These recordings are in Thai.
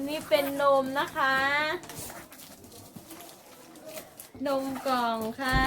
ันนี้เป็นนมนะคะ นมกล่องค่ะ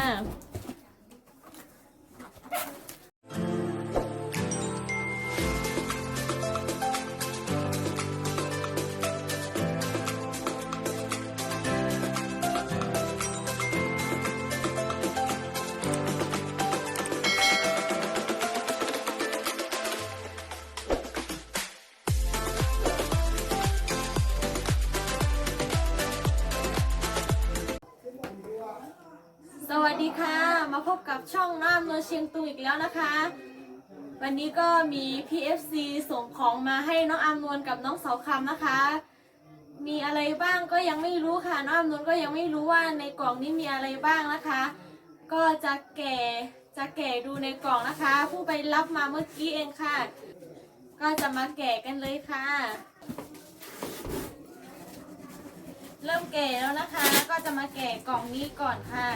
ค่ะ มาพบกับช่องน้ำนวลเชียงตุงอีกแล้วนะคะ วันนี้ก็มี PFC ส่งของมาให้น้องอามนวลกับน้องเสาคำนะคะ มีอะไรบ้างก็ยังไม่รู้ค่ะ น้องอามนวลก็ยังไม่รู้ว่าในกล่องนี้มีอะไรบ้างนะคะ ก็จะแก่จะแก่ดูในกล่องนะคะ ผู้ไปรับมาเมื่อกี้เองค่ะ ก็จะมาแกะกันเลยค่ะ เริ่มแก่แล้วนะคะ ก็จะมาแกะกล่องนี้ก่อนค่ะ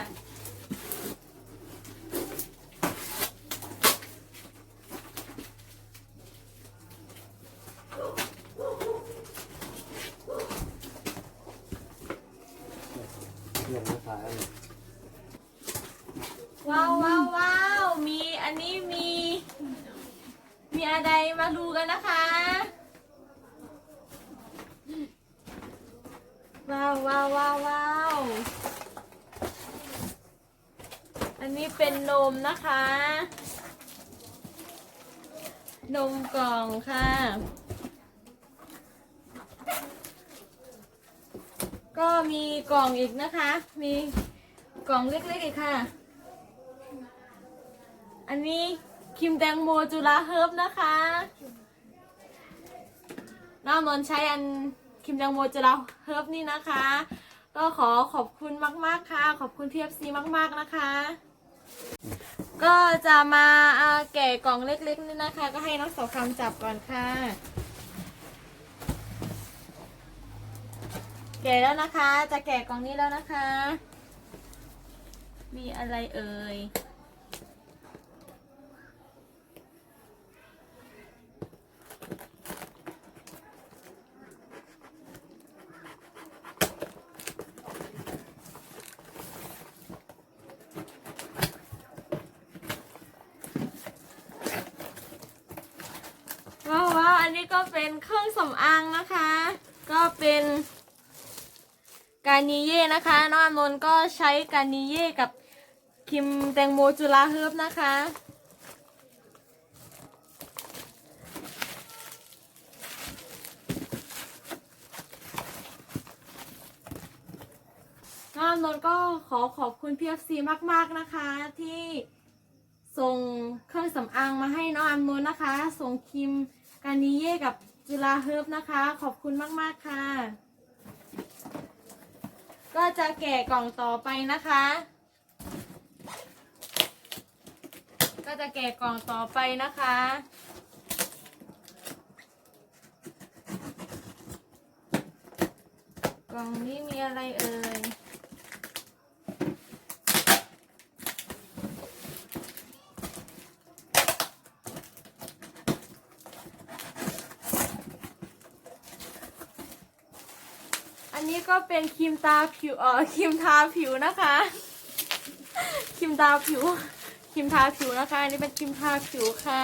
เรื่องราคาเนี่ย ว้าวว้าวว้าวมีอันนี้มี มีอะไรมาดูกันนะคะ ว้าวว้าวว้าวว้าวอันนี้เป็นนมนะคะ นมกล่องค่ะ ก็มีกล่องอีกนะคะ มีกล่องเล็กๆอีกค่ะ อันนี้ครีมแตงโมจุฬาเฮิร์บนะคะน้ามนใช้อัน ครีมแตงโมจุฬาเฮิร์บนี่นะคะ ก็ขอขอบคุณมากๆค่ะ ขอบคุณพีเอฟซีมากๆนะคะ ก็จะมาอ่าแกะกล่องเล็กๆนี่นะคะ ก็ให้น้องสาวคำจับก่อนค่ะ แกะแล้วนะคะ จะแกะกล่องนี้แล้วนะคะ มีอะไรเอ่ย ว้าวว้าวอันนี้ ก็เป็นเครื่องสำอางนะคะ ก็เป็นการนิเย่นะคะน้องอามนก็ใช้การนิเย่กับครีมแตงโมจุฬาเฮิร์บนะคะ น้องอามนก็ขอขอบคุณ PFC มาก ๆ นะคะที่ส่งเครื่องสำอางมาให้น้องอามนนะคะ ส่งครีม การนิเย่กับจุฬาเฮิร์บนะคะ ขอบคุณมาก ๆ ค่ะ ก็จะแกะกล่องต่อไปนะคะ ก็จะแกะกล่องต่อไปนะคะกล่องนี้มีอะไรเอ่ย ก็เป็นครีมตาผิวเออครีมทาผิวนะคะ ครีมตาผิว ครีมทาผิวนะคะ อันนี้เป็นครีมทาผิวค่ะ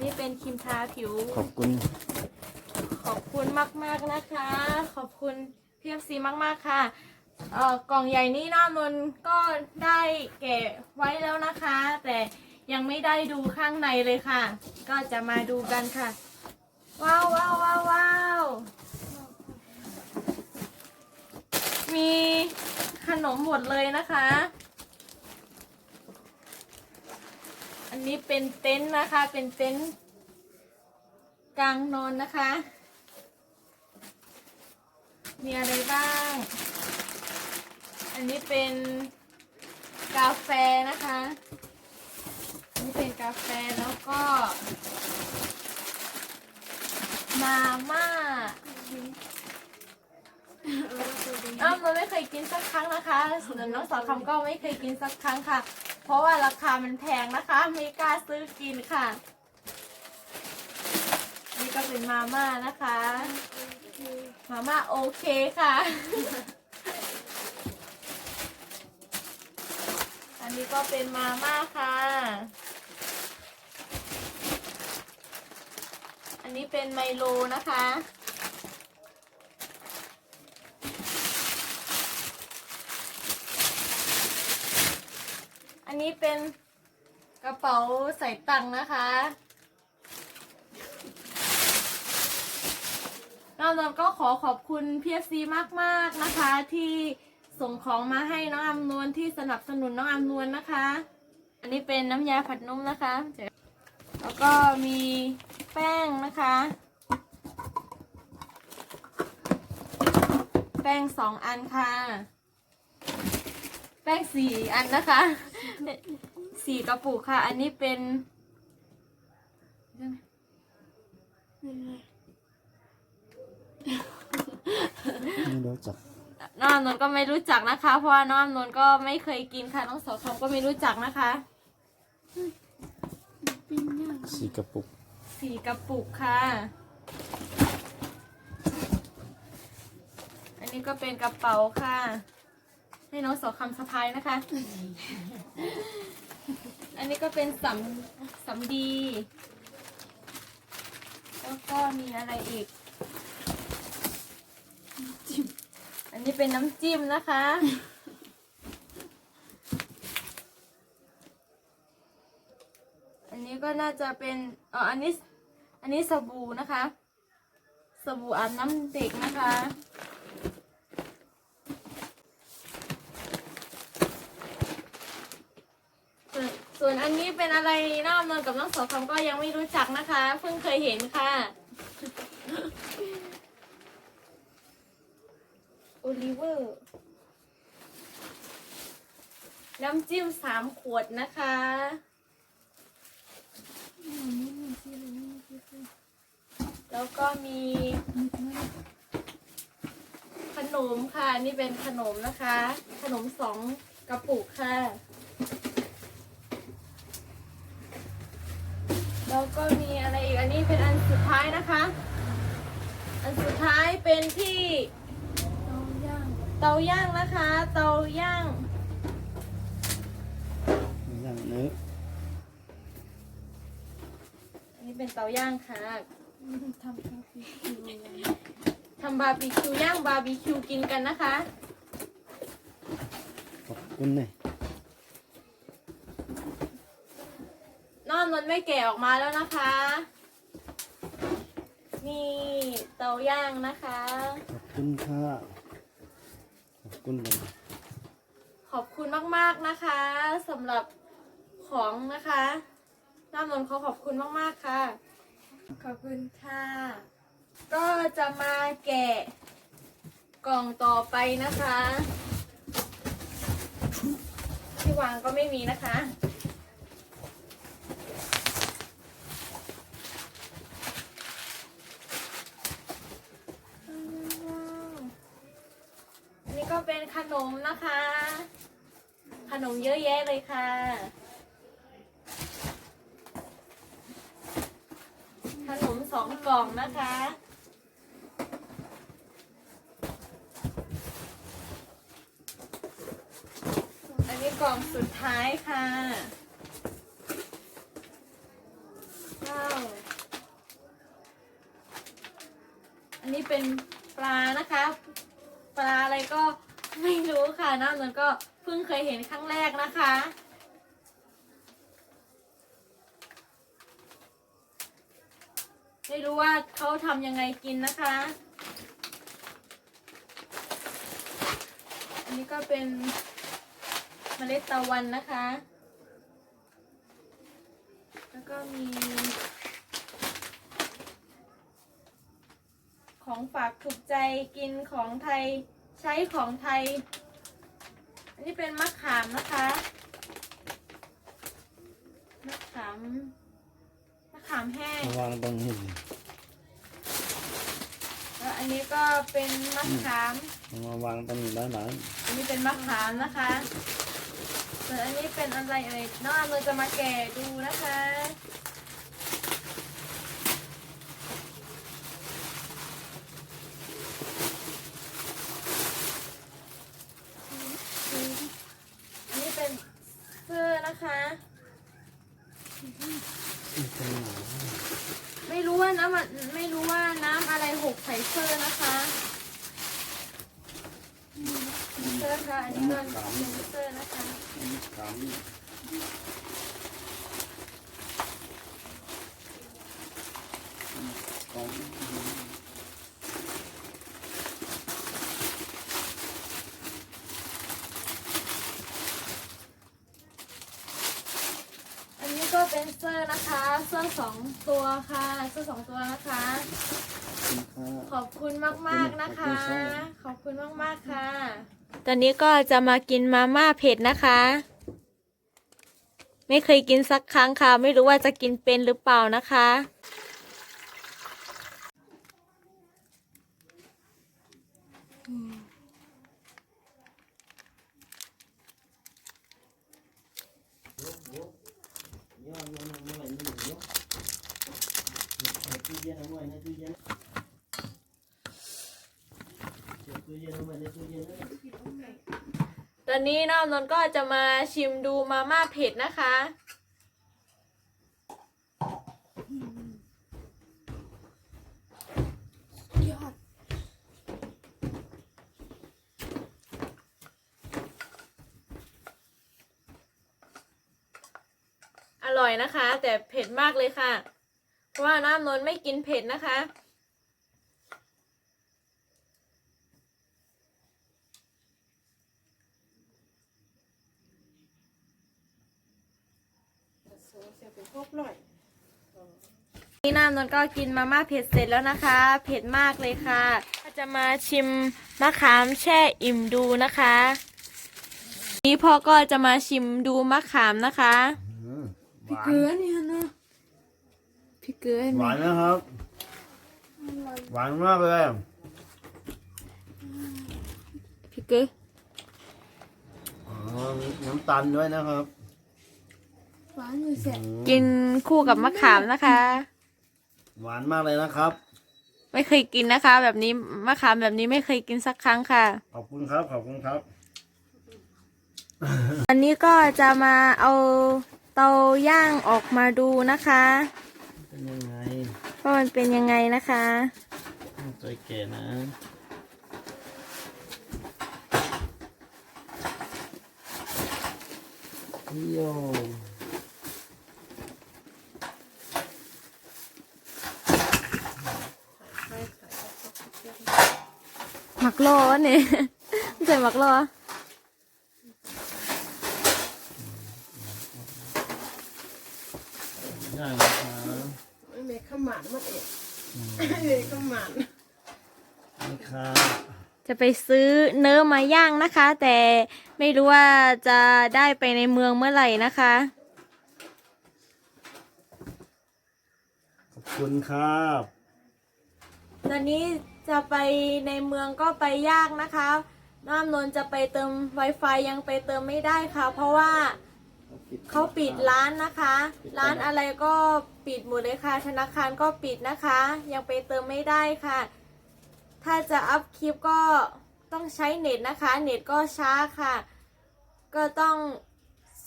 นี่เป็นครีมทาผิว ขอบคุณ ขอบคุณมากๆนะคะ ขอบคุณพีเอฟซีมากๆค่ะ เอ่อกล่องใหญ่นี้น้ามนต์ก็ได้แกะไว้แล้วนะคะ แต่ยังไม่ได้ดูข้างในเลยค่ะ ก็จะมาดูกันค่ะ ว้าวว้าวว้าววาวมีขนมหมดเลยนะคะ อันนี้เป็นเต็นท์นะคะ เป็นเต็นท์กลางนอนนะคะ มีอะไรบ้าง อันนี้เป็นกาแฟนะคะ อันนี้เป็นกาแฟแล้วก็ มาม่าอ้าวมันไม่เคยกินสักครั้งนะคะส่วนน้องสาวคำก็ไม่เคยกินสักครั้งค่ะ เพราะว่าราคามันแพงนะคะ ไม่กล้าซื้อกินค่ะเป็นมาม่านะคะ มาม่าโอเคค่ะ อันนี้ก็เป็นมาม่าค่ะ อันนี้เป็นไมโลนะคะ อันนี้เป็นกระเป๋าใส่ตังค์นะคะน้อกจากก็ขอขอบคุณพีเอซีมาก ๆ นะคะ ที่ส่งของมาให้น้องอำนวลที่สนับสนุนน้องอำนวลนะคะ อันนี้เป็นน้ำยาผัดนมนะคะ แล้วก็มี แป้งนะคะ แป้งสองอันค่ะ แป้งสี่อันนะคะสี่กระปุกค่ะ อันนี้เป็นไม่รู้จักน้องอำนนท์ก็ไม่รู้จักนะคะ เพราะว่าน้องอำนนท์ก็ไม่เคยกินค่ะน้องสาวคำก็ไม่รู้จักนะคะสี่กระปุก สี่กระปุกค่ะ อันนี้ก็เป็นกระเป๋าค่ะ ให้น้องสาวคำสะพายนะคะ อันนี้ก็เป็นสำสำดี แล้วก็มีอะไรอีก อันนี้เป็นน้ำจิ้มนะคะอันนี้ก็น่าจะเป็นเอออันนี้ อันนี้สบู่นะคะ สบู่อาบน้ำเด็กนะคะ ส่วนอันนี้เป็นอะไรน้องอำนนท์กับน้องโสคำก็ยังไม่รู้จักนะคะ เพิ่งเคยเห็นค่ะโอลิเวอร์น้ำจิ้มสามขวดนะคะ แล้วก็มีขนมค่ะ นี่เป็นขนมนะคะ ขนมสองกระปุกค่ะ แล้วก็มีอะไรอีก อันนี้เป็นอันสุดท้ายนะคะ อันสุดท้ายเป็นที่เตาย่างนะคะ เตาย่างย่างนี้อ นนี้เป็นเตาย่างค่ะทำคาเฟ่คิวทำบาร์บีคิวย่างบาร์บีคิวกินกันนะคะ ขอบคุณเนี่ยน้องมันไม่แกะออกมาแล้วนะคะ นี่เตาย่างนะคะ ขอบคุณค่ะ ขอบคุณเลยขอบคุณมากๆนะคะสำหรับของนะคะ น้ำนนท์เขาขอบคุณมากๆค่ะ ขอบคุณค่ะ ก็จะมาแกะกล่องต่อไปนะคะ ที่วางก็ไม่มีนะคะ อันนี้ก็เป็นขนมนะคะ ขนมเยอะแยะเลยค่ะ ขนม สองกล่องนะคะ อันนี้กล่องสุดท้ายค่ะว้าวอันนี้เป็นปลานะคะ ปลาอะไรก็ไม่รู้ค่ะน้ำมันก็เพิ่งเคยเห็นครั้งแรกนะคะ ไม่รู้ ว่าเขาทำยังไงกินนะคะ อันนี้ก็เป็นเมล็ดตะวันนะคะ แล้วก็มี ของฝากถูกใจกินของไทยใช้ของไทย อันนี้เป็นมะขามนะคะมะขามมะขามแห้งวางตรงนี้ อันนี้ก็เป็นมะขาม มาวางเป็นหลายหลางอันนี้เป็นมะขามนะคะส่วนอันนี้เป็นอะไรเอ่ยน้องอนุจะมาแกะดูนะคะ อันนี้เป็นเสื้อนะคะ ส่เซอร์นะคะเซอร์ค่ะอันนี้ก็เป็นเซอร์นะคะสามสองอันนี้ก็เป็นเซอร์นะคะเซอร์สองตัวค่ะเซอร์สองตัวนะคะ ขอบคุณมากๆนะคะ ขอบคุณมากๆค่ะ ตอนนี้ก็จะมากินมาม่าเผ็ดนะคะ ไม่เคยกินสักครั้งค่ะ ไม่รู้ว่าจะกินเป็นหรือเปล่านะคะ ตอนนี้น้องนนท์ก็จะมาชิมดูมาม่าเผ็ดนะคะ ยอด อร่อยนะคะ แต่เผ็ดมากเลยค่ะ เพราะว่าน้ำนนท์ไม่กินเผ็ดนะคะ นี่น้ำนนท์ก็กินมาม่าเผ็ดเสร็จแล้วนะคะ เผ็ดมากเลยค่ะก็จะมาชิมมะขามแช่อิ่มดูนะคะ นี่พ่อก็จะมาชิมดูมะขามนะคะหวานเกลือเนี่ยนะพี่เกลือหวานนะครับ หวานมากเลยพี่เก๋อ๋อมีน้ำตาลด้วยนะครับ หวานอยู่แสบกินคู่กับมะขามนะคะ หวานมากเลยนะครับ ไม่เคยกินนะคะ แบบนี้มะขามแบบนี้ไม่เคยกินสักครั้งค่ะ ขอบคุณครับขอบคุณครับอันนี้ก็จะมาเอาเตาย่างออกมาดูนะคะเป็นยังไงว่ามันเป็นยังไงนะคะใจแก่นะโย หมักโลวะเนี่ยไม่ใช่หมักโลวะได้แล้วครับไม่เมฆขมันมันเองเมฆขมันนี่ครับจะไปซื้อเนื้อมาย่างนะคะ แต่ไม่รู้ว่าจะได้ไปในเมืองเมื่อไหร่นะคะ ขอบคุณครับ ตอนนี้ จะไปในเมืองก็ไปยากนะคะน้ำนนจะไปเติม Wi-Fi ยังไปเติมไม่ได้ค่ะ เพราะว่าเขาปิดร้านนะคะ ร้านอะไรก็ปิดหมดเลยค่ะ ธนาคารก็ปิดนะคะ ยังไปเติมไม่ได้ค่ะ ถ้าจะอัพคลิปก็ต้องใช้เน็ตนะคะ เน็ตก็ช้าค่ะ ก็ต้อง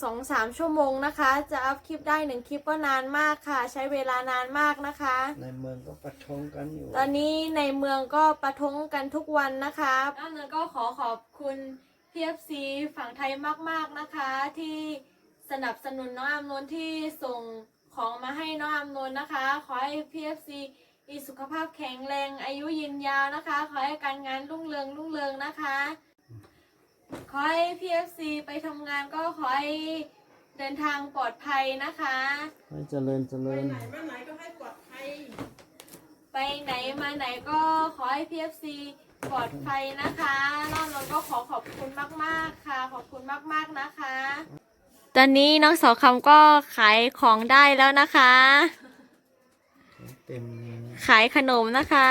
สองสามชั่วโมงนะคะ จะอัพคลิปได้หนึ่งคลิปก็นานมากค่ะ ใช้เวลานานมากนะคะ ในเมืองก็ประชงกันอยู่ ตอนนี้ในเมืองก็ประท้วงกันทุกวันนะคะน้ำเนินก็ขอขอบคุณ PFC ฝั่งไทยมากๆนะคะ ที่สนับสนุนน้องอามนนท์ที่ส่งของมาให้น้องอามนนท์นะคะ ขอให้ PFC มีสุขภาพแข็งแรงอายุยืนยาวนะคะ ขอให้การงานรุ่งเรืองรุ่งเรืองนะคะ ขอให้ PFC ไปทำงานก็ขอให้เดินทางปลอดภัยนะคะ ให้เจริญเจริญ ไหนมาไหนก็ให้ปลอดภัยไปไหนมาไหนก็ขอให้ PFC ปลอดภัยนะคะน้องนนท์ก็ขอขอบคุณมากๆค่ะ ขอบคุณมากๆนะคะ ตอนนี้น้องสาวคำก็ขายของได้แล้วนะคะ เต็มเลยขายขนมนะคะ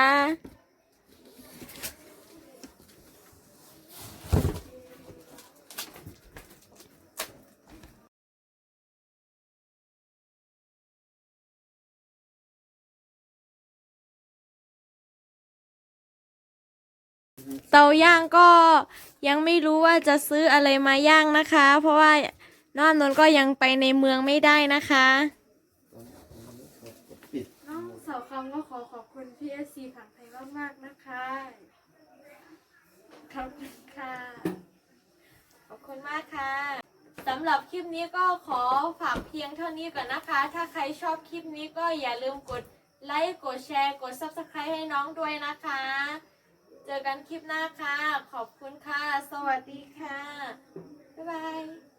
เตาย่างก็ยังไม่รู้ว่าจะซื้ออะไรมาย่างนะคะ เพราะว่าน้องนนท์ก็ยังไปในเมืองไม่ได้นะคะน้องสาวคำก็ขอขอบคุณพี่เอฟซีผังไทยมากๆนะคะขอบคุณค่ะ ขอบคุณมากค่ะสำหรับคลิปนี้ก็ขอฝากเพียงเท่านี้ก่อนนะคะ ถ้าใครชอบคลิปนี้ก็อย่าลืมกดไลค์ กดแชร์ กด Subscribe ให้น้องด้วยนะคะ เจอกันคลิปหน้าค่ะ ขอบคุณค่ะ สวัสดีค่ะ บ๊ายบาย